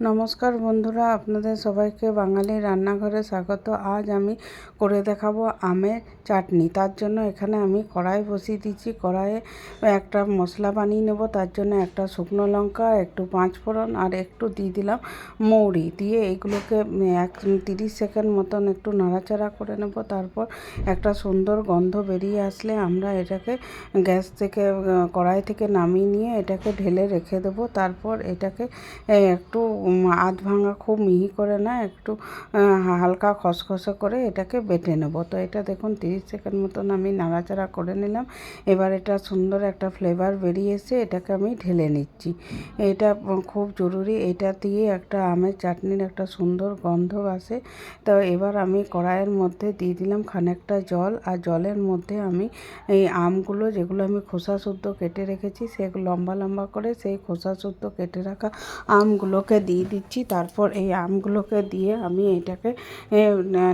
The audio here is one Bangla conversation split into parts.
নমস্কার বন্ধুরা, আপনাদের সবাইকে বাঙালি রান্নাঘরে স্বাগত। আজ আমি করে দেখাবো আমের চাটনি। তার জন্য এখানে আমি কড়াই বসিয়ে দিচ্ছি। কড়াইয়ে একটা মশলা বানিয়ে নেব। তার জন্য একটা শুকনো লঙ্কা, একটু পাঁচ ফোড়ন আর একটু দিয়ে দিলাম মৌরি। দিয়ে এগুলোকে এক তিরিশ সেকেন্ড মতন একটু নাড়াচাড়া করে নেব। তারপর একটা সুন্দর গন্ধ বেরিয়ে আসলে আমরা এটাকে গ্যাস থেকে, কড়াই থেকে নামিয়ে নিয়ে এটাকে ঢেলে রেখে দেবো। তারপর এটাকে একটু আধ ভাঙা খুব মিহি করে না, একটু হালকা খসখসে করে এটাকে বেটে নেব। তো এটা দেখুন, তিরিশ সেকেন্ড মতন আমি নাড়াচাড়া করে নিলাম। এবার এটা সুন্দর একটা ফ্লেভার বেরিয়ে এসে এটাকে আমি ঢেলে নিচ্ছি। এটা খুব জরুরি, এটা দিয়ে একটা আমের চাটনির একটা সুন্দর গন্ধ আসে। তো এবার আমি কড়াইয়ের মধ্যে দিয়ে দিলাম খানিকটা জল, আর জলের মধ্যে আমি এই আমগুলো, যেগুলো আমি খোসা শুদ্ধ কেটে রেখেছি সেগুলো লম্বা লম্বা করে সেই খোসা শুদ্ধ কেটে রাখা আমগুলোকে দিয়ে দিচ্ছি। তারপর এই আমগুলোকে দিয়ে আমি এটাকে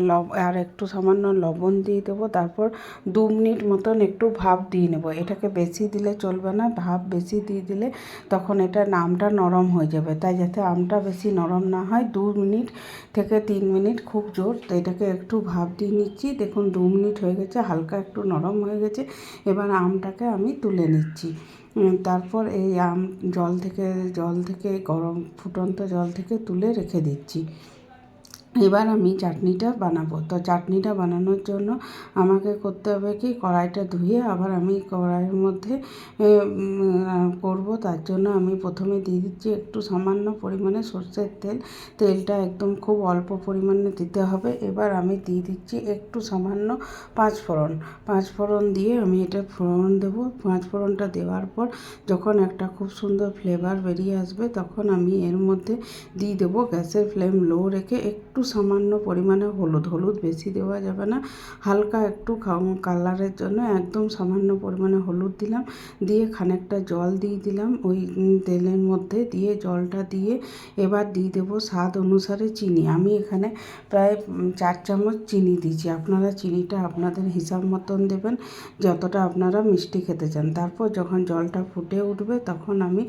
লব, আর একটু সামান্য লবণ দিয়ে দেবো। তারপর দু মিনিট মতন একটু ভাপ দিয়ে নেব। এটাকে বেশি দিলে চলবে না। ভাপ বেশি দিয়ে দিলে তখন এটা আমটা নরম হয়ে যাবে। তাই যাতে আমটা বেশি নরম না হয়। দু মিনিট থেকে তিন মিনিট খুব জোর। তো এটাকে একটু ভাপ দিয়ে নিচ্ছি। দেখুন দু মিনিট হয়ে গেছে। হালকা একটু নরম হয়ে গেছে। এবার আমটাকে আমি তুলে নিচ্ছি। তারপর এই আম জল থেকে জল থেকে গরম ফুটন্ত জল থেকে তুলে রেখে দিচ্ছি। এবার আমি চাটনিটা বানাবো। তো চাটনিটা বানানোর জন্য আমাকে করতে হবে কি, কড়াইটা ধুয়ে আবার আমি কড়াইয়ের মধ্যে করব। তার জন্য আমি প্রথমে দিয়ে দিচ্ছি একটু সামান্য পরিমাণে সর্ষের তেল। তেলটা একদম খুব অল্প পরিমাণে দিতে হবে। এবার আমি দিয়ে দিচ্ছি একটু সামান্য পাঁচ ফোড়ন পাঁচ ফোড়ন দিয়ে আমি এটা ফোড়ন দেবো। পাঁচ ফোড়নটা দেওয়ার পর যখন একটা খুব সুন্দর ফ্লেভার বেরিয়ে আসবে, তখন আমি এর মধ্যে দিয়ে দেবো। গ্যাসের ফ্লেম লো রেখে একটু সামান্য পরিমাণে হলুদ হলুদ বেশি দেওয়া যাবে না। হালকা একটু কালারের জন্য একদম সামান্য পরিমাণে হলুদ দিলাম। দিয়ে খানিকটা জল দিয়ে দিলাম। ওই তেলের মধ্যে দিয়ে জলটা দিয়ে এবার দিয়ে দেবো স্বাদ অনুসারে চিনি। আমি এখানে প্রায় চার চামচ চিনি দিয়েছি। আপনারা চিনিটা আপনাদের হিসাব মতন দেবেন, যতটা আপনারা মিষ্টি খেতে চান। তারপর যখন জলটা ফুটে উঠবে, তখন আমি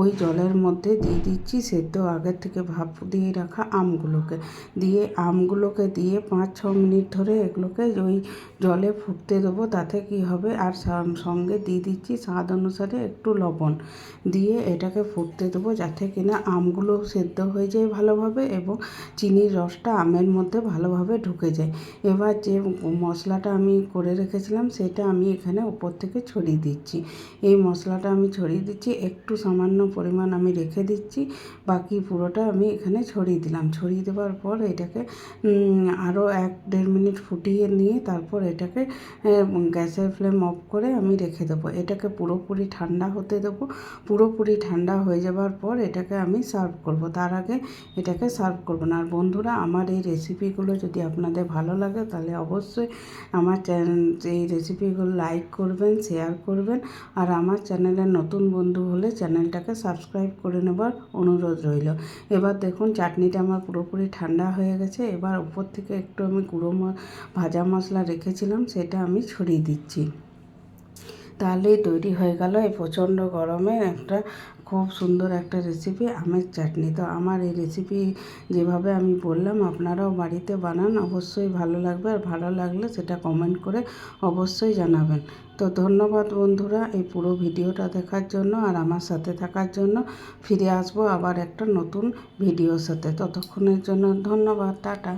ওই জলের মধ্যে দিয়ে দিচ্ছি সেদ্ধ আগের থেকে ভাপ দিয়ে রাখা আমগুলোকে। দিয়ে আমগুলোকে দিয়ে পাঁচ, ছ মিনিট ধরে এগুলোকে ওই জলে ফুটতে দেবো। তাতে কি হবে? আর সঙ্গে দিয়ে দিচ্ছি স্বাদ অনুসারে একটু লবণ। দিয়ে এটাকে ফুটতে দেবো যাতে কিনা আমগুলো সেদ্ধ হয়ে যায় ভালোভাবে এবং চিনির রসটা আমের মধ্যে ভালোভাবে ঢুকে যায়। এবার যে মশলাটা আমি করে রেখেছিলাম সেটা আমি এখানে উপর থেকে ছড়িয়ে দিচ্ছি। এই মশলাটা আমি ছড়িয়ে দিচ্ছি, একটু সামান্য পরিমাণ আমি রেখে দিচ্ছি, বাকি পুরোটা আমি এখানে ছড়িয়ে দিলাম। ছড়িয়ে দেওয়ার পর এটাকে আরও এক দেড় মিনিট ফুটিয়ে নিয়ে তারপর এটাকে গ্যাসের ফ্লেম অফ করে আমি রেখে দেবো। এটাকে পুরোপুরি ঠান্ডা হতে দেবো। পুরোপুরি ঠান্ডা হয়ে যাবার পর এটাকে আমি সার্ভ করব। তার আগে এটাকে সার্ভ করব না। আর বন্ধুরা, আমার এই রেসিপিগুলো যদি আপনাদের ভালো লাগে, তাহলে অবশ্যই আমার চ্যানেল এই রেসিপিগুলো লাইক করবেন, শেয়ার করবেন। আর আমার চ্যানেলের নতুন বন্ধু হলে চ্যানেলটাকে সাবস্ক্রাইব করে নেবার অনুরোধ রইল। এবার দেখুন, চাটনিটা আমার পুরোপুরি ঠান্ডা হয়ে গেছে। এবার উপর থেকে একটু আমি গুঁড়ো ভাজা মশলা রেখেছিলাম, সেটা আমি ছড়িয়ে দিচ্ছি। তাহলেই তৈরি হয়ে গেল এই প্রচণ্ড গরমে একটা খুব সুন্দর একটা রেসিপি আমের চাটনি। তো আমার এই রেসিপি যেভাবে আমি বললাম, আপনারাও বাড়িতে বানান, অবশ্যই ভালো লাগবে। আর ভালো লাগলে সেটা কমেন্ট করে অবশ্যই জানাবেন। তো ধন্যবাদ বন্ধুরা এই পুরো ভিডিওটা দেখার জন্য আর আমার সাথে থাকার জন্য। ফিরে আসব আবার একটা নতুন ভিডিওর সাথে। ততক্ষণের জন্য ধন্যবাদ, টাটা।